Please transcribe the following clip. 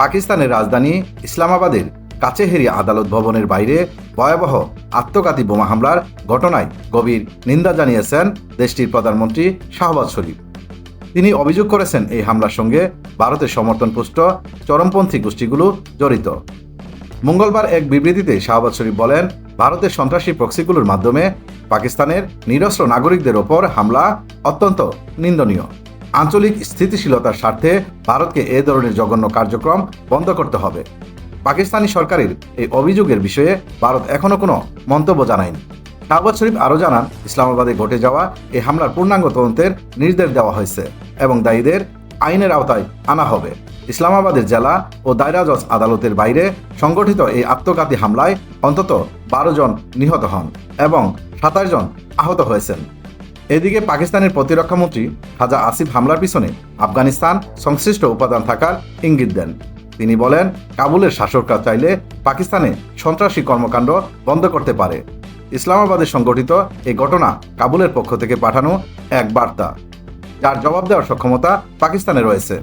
পাকিস্তানের রাজধানী ইসলামাবাদের কাছেহেরি আদালত ভবনের বাইরে ভয়াবহ আত্মঘাতী বোমা হামলার ঘটনায় গভীর নিন্দা জানিয়েছেন দেশটির প্রধানমন্ত্রী শাহবাজ শরীফ। তিনি অভিযোগ করেছেন এই হামলার সঙ্গে ভারতের সমর্থনপুষ্ট চরমপন্থী গোষ্ঠীগুলো জড়িত। মঙ্গলবার এক বিবৃতিতে শাহবাজ শরীফ বলেন, ভারতের সন্ত্রাসী প্রক্সিগুলোর মাধ্যমে পাকিস্তানের নিরস্ত্র নাগরিকদের ওপর হামলা অত্যন্ত নিন্দনীয়। আঞ্চলিক স্থিতিশীলতার স্বার্থে ভারতকে এ ধরনের জঘন্য কার্যক্রম বন্ধ করতে হবে। পাকিস্তানি সরকারের এই অভিযোগের বিষয়ে ভারত এখনও কোনো মন্তব্য জানায়নি। শাহবাজ শরীফ আরও জানান, ইসলামাবাদে ঘটে যাওয়া এই হামলার পূর্ণাঙ্গ তদন্তের নির্দেশ দেওয়া হয়েছে এবং দায়ীদের আইনের আওতায় আনা হবে। ইসলামাবাদের জেলা ও দায়রা জজ আদালতের বাইরে সংগঠিত এই আত্মঘাতী হামলায় অন্তত বারো জন নিহত হন এবং সাতাশ জন আহত হয়েছেন। এদিকে পাকিস্তানের প্রতিরক্ষামন্ত্রী খাজা আসিফ হামলার পিছনে আফগানিস্তান সংশ্লিষ্ট উপাদান থাকার ইঙ্গিত দেন। তিনি বলেন, কাবুলের শাসকরা চাইলে পাকিস্তানে সন্ত্রাসী কর্মকাণ্ড বন্ধ করতে পারে। ইসলামাবাদে সংগঠিত এই ঘটনা কাবুলের পক্ষ থেকে পাঠানো এক বার্তা, যার জবাব দেওয়ার সক্ষমতা পাকিস্তানে রয়েছে।